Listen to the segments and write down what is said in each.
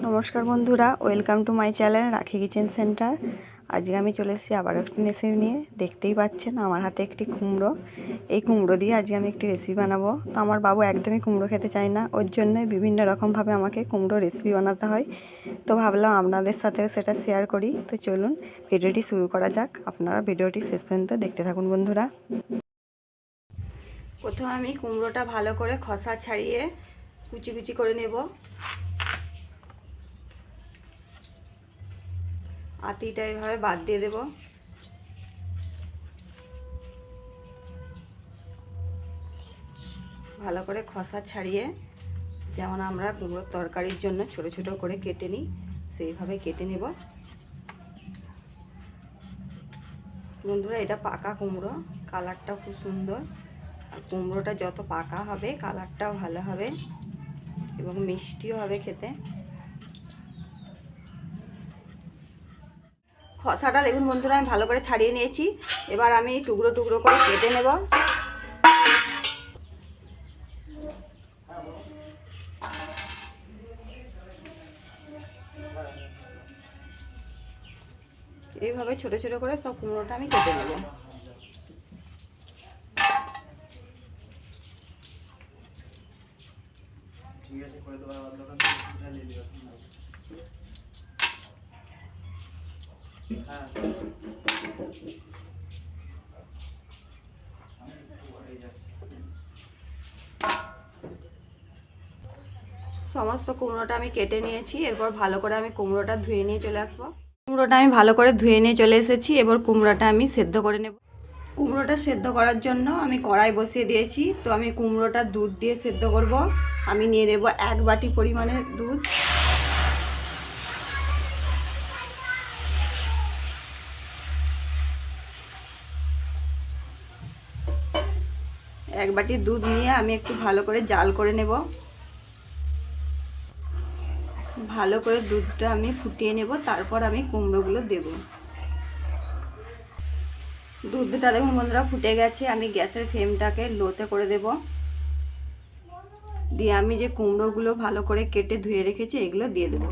নমস্কার বন্ধুরা, welcome to my channel Rakhi kitchen centre. আজকে আমি চলে এসেছি আবার একটি রেসিপি নিয়ে। দেখতেই পাচ্ছেন আমার হাতে একটি কুমড়ো। এই কুমড়ো দিয়ে আজকে আমি একটি রেসিপি বানাবো। তো আমার বাবু একদমই কুমড়ো খেতে চায় না, ওর জন্য বিভিন্ন রকমভাবে আমাকে কুমড়ো রেসিপি বানাতে হয়। তো ভাবলাম আপনাদের সাথে সেটা শেয়ার করি। তো চলুন, ভিডিওটি শুরু করা যাক। আপনারা ভিডিওটি শেষ পর্যন্ত দেখতে থাকুন বন্ধুরা। প্রথমে আমি কুমড়োটা ভালো করে খসা ছাড়িয়ে কুচি কুচি করে নেব। আতিটা এভাবে বাদ দিয়ে দেব। ভালো করে খসা ছাড়িয়ে যেমন আমরা কুমড়োর তরকারির জন্য ছোট ছোট করে কেটে নিই, সেইভাবে কেটে নেব। বন্ধুরা, এটা পাকা কুমড়ো কালারটা খুব সুন্দর। আর কুমড়োটা যত পাকা হবে, কালারটাও ভালো হবে এবং মিষ্টিও হবে খেতে। খসাটা দেখুন বন্ধুরা, আমি ভালো করে ছাড়িয়ে নিয়েছি। এবার আমি টুকরো টুকরো করে কেটে নেব। এইভাবে ছোট ছোট করে সব কুমড়োটা আমি কেটে নেব। সমস্ত কুমড়োটা আমি কেটে নিয়েছি এরপর ভালো করে আমি কুমড়োটা ধুয়ে নিয়ে চলে আসব। কুমড়োটা আমি ভালো করে ধুয়ে নিয়ে চলে এসেছি এবার কুমড়োটা আমি সেদ্ধ করে নেব। কুমড়োটা সেদ্ধ করার জন্য আমি কড়াই বসিয়ে দিয়েছি তো আমি কুমড়োটা দুধ দিয়ে সেদ্ধ করব। আমি নিয়ে নেব এক বাটি পরিমাণের দুধ। এক বাটি দুধ নিয়ে আমি একটু ভালো করে জাল করে নেব। ভালো করে দুধটা আমি ফুটিয়ে নেব, তারপর আমি কুমড়োগুলো দেব। দুধটা দেখুন বন্ধুরা ফুটে গেছে, আমি গ্যাসের ফ্লেমটাকে লোতে করে দেব। দিয়ে আমি যে কুমড়োগুলো ভালো করে কেটে ধুয়ে রেখেছি, এগুলো দিয়ে দেব।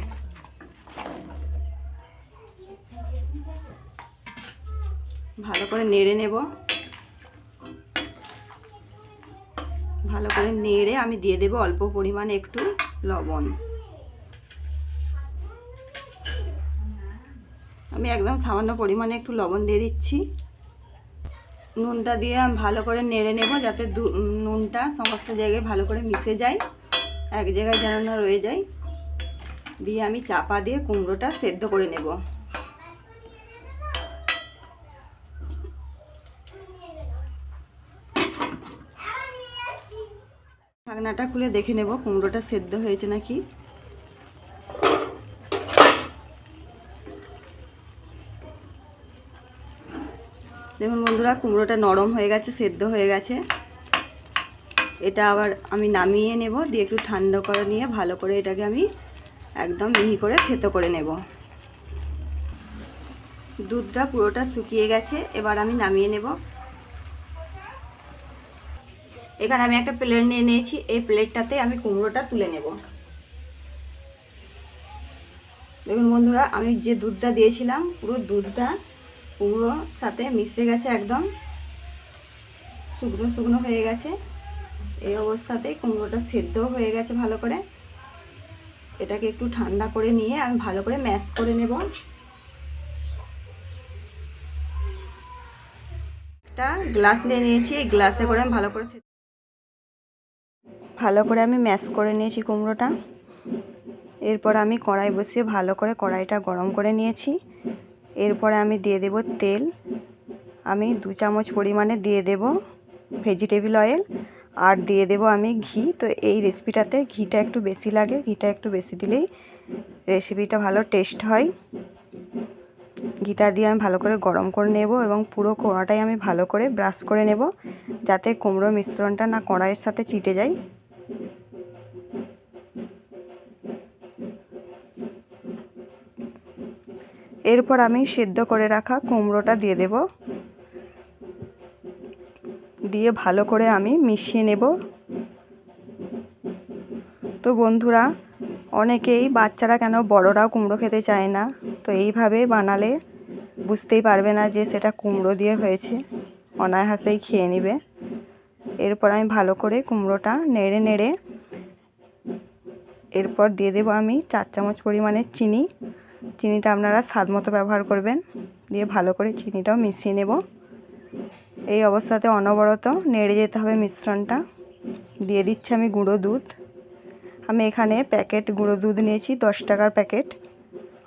ভালো করে নেড়ে নেব। ভালো করে নেড়ে আমি দিয়ে দেব অল্প পরিমাণে একটু লবণ। আমি একদম সামান্য পরিমাণে একটু লবণ দিয়ে দিচ্ছি। নুনটা দিয়ে আমি ভালো করে নেড়ে নেব যাতে নুনটা সমস্ত জায়গায় ভালো করে মিশে যায়, এক জায়গায় যেন না রয়ে যায়। দিয়ে আমি চাপা দিয়ে কুমড়োটা সেদ্ধ করে নেব। ঢাকনাটা খুলে দেখে নেব, কুমড়োটা সেদ্ধ হয়েছে নাকি। দেখুন বন্ধুরা, কুমড়োটা নরম হয়ে গেছে, সেদ্ধ হয়ে গেছে। এটা আবার আমি নামিয়ে নেব, দিয়ে একটু ঠান্ডা করে নিয়ে ভালো করে এটাকে আমি একদম মিহি করে থেতো করে নেব। দুধটা পুরোটা শুকিয়ে গেছে, এবার আমি নামিয়ে নেব। এখানে আমি একটা প্লেট নিয়ে নিয়েছি, এই প্লেটটাতে আমি কুমড়োটা তুলে নেব। দেখুন বন্ধুরা, আমি যে দুধটা দিয়েছিলাম, পুরো দুধটা কুমড়োর সাথে মিশে গেছে একদম। শুকনো শুকনো হয়ে গেছে। এই অবস্থাতেই কুমড়োটা সেদ্ধ হয়ে গেছে ভালো করে। এটাকে একটু ঠান্ডা করে নিয়ে আমি ভালো করে ম্যাশ করে নেব। একটা গ্লাস নিয়ে নিয়েছি, এই গ্লাসে করে আমি ভালো করে ভালো করে আমি ম্যাশ করে নিয়েছি কুমড়োটা। এরপর আমি কড়াই বসিয়ে ভালো করে কড়াইটা গরম করে নিয়েছি। এরপরে আমি দিয়ে দেব তেল। আমি দু চামচ পরিমাণে দিয়ে দেব ভেজিটেবিল অয়েল। আর দিয়ে দেব আমি ঘি। তো এই রেসিপিটাতে ঘিটা একটু বেশি লাগে। ঘিটা একটু বেশি দিলেই রেসিপিটা ভালো টেস্ট হয়। ঘিটা দিয়ে আমি ভালো করে গরম করে নেব এবং পুরো কড়াটাই আমি ভালো করে ব্রাশ করে নেব। যাতে কুমড়ো মিশ্রণটা না কড়াইয়ের সাথে চিটে যায়। এরপর আমি সেদ্ধ করে রাখা কুমড়োটা দিয়ে দেব। দিয়ে ভালো করে আমি মিশিয়ে নেব। তো বন্ধুরা, অনেকেই বাচ্চারা কেন বড়রাও কুমড়ো খেতে চায় না? তো এইভাবে বানালে বুঝতেই পারবে না যে সেটা কুমড়ো দিয়ে হয়েছে। অনায়াসেই খেয়ে নেবে। এরপর আমি ভালো করে কুমড়োটা নেড়ে নেড়ে এরপর দিয়ে দেবো আমি চার চামচ পরিমাণের চিনি। চিনিটা আপনারা স্বাদ মতো ব্যবহার করবেন। দিয়ে ভালো করে চিনিটাও মিশিয়ে নেব। এই অবস্থাতে অনবরত নেড়ে যেতে হবে মিশ্রণটা। দিয়ে দিচ্ছি আমি গুঁড়ো দুধ। আমি এখানে প্যাকেট গুঁড়ো দুধ নিয়েছি, দশ টাকার প্যাকেট।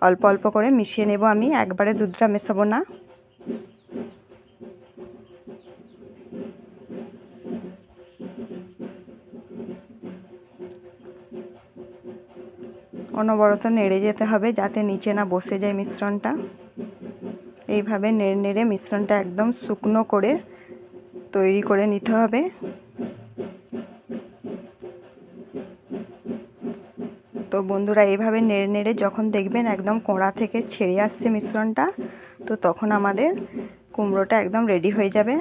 অল্প অল্প করে মিশিয়ে নেব আমি, একবারে দুধটা মেশাবো না। অনবরত নেড়ে যেতে হবে যাতে নিচে না বসে যায় মিশ্রণটা। এইভাবে নেড়ে নেড়ে মিশ্রণটা একদম শুকনো করে তৈরি করে নিতে হবে। তো বন্ধুরা, এইভাবে নেড়ে নেড়ে যখন দেখবেন একদম কোড়া থেকে ছেড়ে আসছে মিশ্রণটা, তো তখন আমাদের কুমড়োটা একদম রেডি হয়ে যাবে।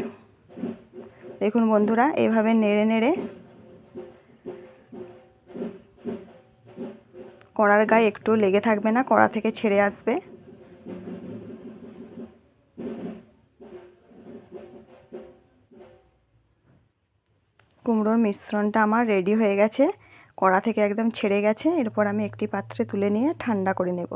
দেখুন বন্ধুরা, এইভাবে নেড়ে নেড়ে কড়ার গায়ে একটু লেগে থাকবে না, কড়া থেকে ছেড়ে আসবে। কুমড়োর মিশ্রণটা আমার রেডি হয়ে গেছে, কড়া থেকে একদম ছেড়ে গেছে, এরপর আমি একটি পাত্রে তুলে নিয়ে ঠান্ডা করে নেব।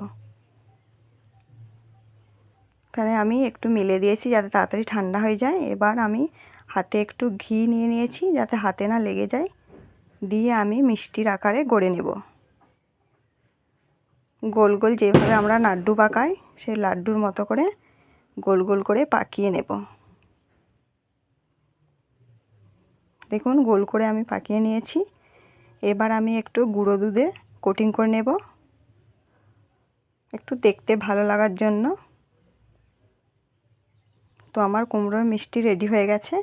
এখানে আমি একটু মিলে দিয়েছি যাতে তাড়াতাড়ি ঠান্ডা হয়ে যায়। এবার আমি হাতে একটু ঘি নিয়ে নিয়েছি যাতে হাতে না লেগে যায়। দিয়ে আমি মিষ্টির আকারে গড়ে নেব। গোল গোল যেভাবে আমরা লাড্ডু পাকাই সেই লাড্ডুর মতো করে গোল গোল করে পাকিয়ে নেব। দেখুন, গোল করে আমি পাকিয়ে নিয়েছি। এবার আমি একটু গুঁড়ো দুধে কোটিং করে নেব। একটু দেখতে ভালো লাগার জন্য। তো আমার কুমড়োর মিষ্টি রেডি হয়ে গেছে।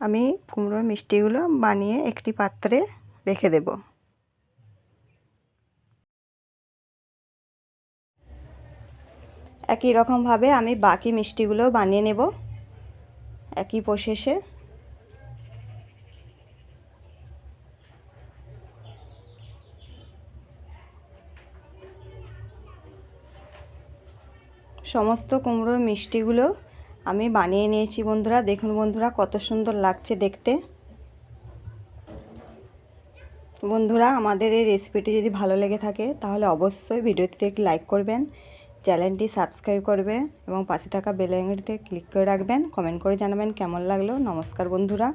আমি কুমড়োর মিষ্টিগুলো বানিয়ে একটি পাত্রে রেখে দেব। একই রকমভাবে আমি বাকি মিষ্টিগুলো বানিয়ে নেব একই প্রসেসে। সমস্ত কুমড়োর মিষ্টিগুলো আমি বানিয়ে নিয়েছি বন্ধুরা, দেখুন বন্ধুরা কত সুন্দর লাগছে দেখতে। বন্ধুরা, আমাদের এই রেসিপিটি যদি ভালো লেগে থাকে, তাহলে অবশ্যই ভিডিওটিতে লাইক করবেন। চ্যানেলটি সাবস্ক্রাইব করবে এবং পাশে থাকা বেল আইকনটিতে ক্লিক করে রাখবেন। কমেন্ট করে জানাবেন কেমন লাগল। নমস্কার বন্ধুরা।